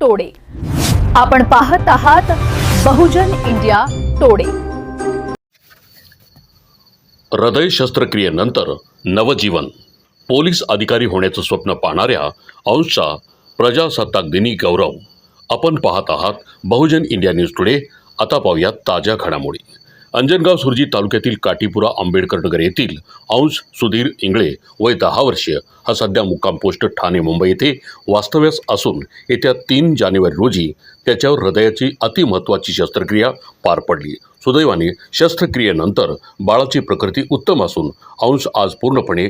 टोडे आपण पाहत आहात बहुजन इंडिया टोडे हृदय शस्त्रक्रियेनंतर नवजीवन. पोलीस अधिकारी होण्याचं स्वप्न पाहणाऱ्या अंशचा प्रजासत्ताक दिनी गौरव. आपण पाहत आहात बहुजन इंडिया न्यूज टुडे. आता पाहूयात ताज्या घडामोडी. अंजनगाव सुरजी तालुक्यातील काटीपुरा आंबेडकर नगर येथील अंश सुधीर इंगळे वय दहा वर्षीय हा सध्या मुक्काम पोस्ट ठाणे मुंबई येथे वास्तव्यास असून येत्या तीन जानेवारी रोजी त्याच्यावर हृदयाची अतिमहत्वाची शस्त्रक्रिया पार पडली. सुदैवाने शस्त्रक्रियेनंतर बाळाची प्रकृती उत्तम असून अंश आज पूर्णपणे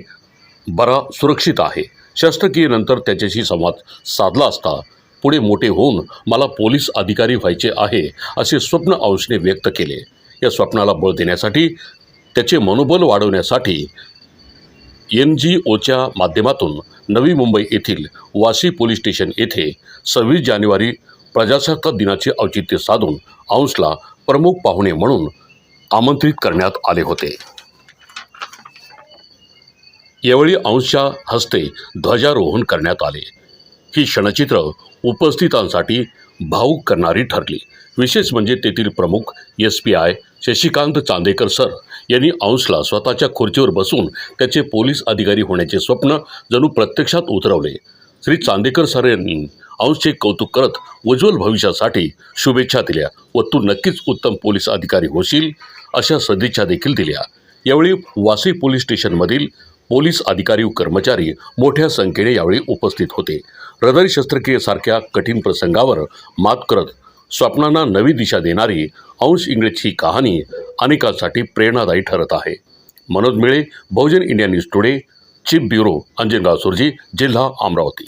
बरा सुरक्षित आहे. शस्त्रक्रियेनंतर त्याच्याशी संवाद साधला असता पुढे मोठे होऊन मला पोलीस अधिकारी व्हायचे आहे असे स्वप्न अंशने व्यक्त केले. या स्वप्नाला बळ देण्यासाठी त्याचे मनोबल वाढवण्यासाठी एन जी ओच्या माध्यमातून नवी मुंबई येथील वाशी पोलीस स्टेशन येथे सव्वीस जानेवारी प्रजासत्ताक दिनाचे औचित्य साधून अंशला प्रमुख पाहुणे म्हणून आमंत्रित करण्यात आले होते. यावेळी अंशच्या हस्ते ध्वजारोहण करण्यात आले. ही क्षणचित्र उपस्थितांसाठी भाऊक करणारी ठरली. विशेष म्हणजे तेथील प्रमुख S P I Shashikant Chandekar sir यांनी अंशला स्वतःच्या खुर्चीवर बसून त्याचे पोलीस अधिकारी होण्याचे स्वप्न जणू प्रत्यक्षात उतरवले. श्री चांदेकर सर यांनी अंशचे कौतुक करत उज्ज्वल भविष्यासाठी शुभेच्छा दिल्या व तू नक्कीच उत्तम पोलीस अधिकारी होशील अशा सदिच्छा देखील दिल्या. यावेळी वासी पोलीस स्टेशनमधील पोलीस अधिकारी कर्मचारी मोठ्या संख्येने यावेळी उपस्थित होते. हृदय शस्त्रक्रियेसारख्या कठीण प्रसंगावर मात करत स्वप्नांना नवी दिशा देणारी अंश इंग्लिशची कहाणी अनेकांसाठी प्रेरणादायी ठरत आहे. Manoj Mile Bahujan India news today chief bureau Anjangaon Surji जिल्हा अमरावती.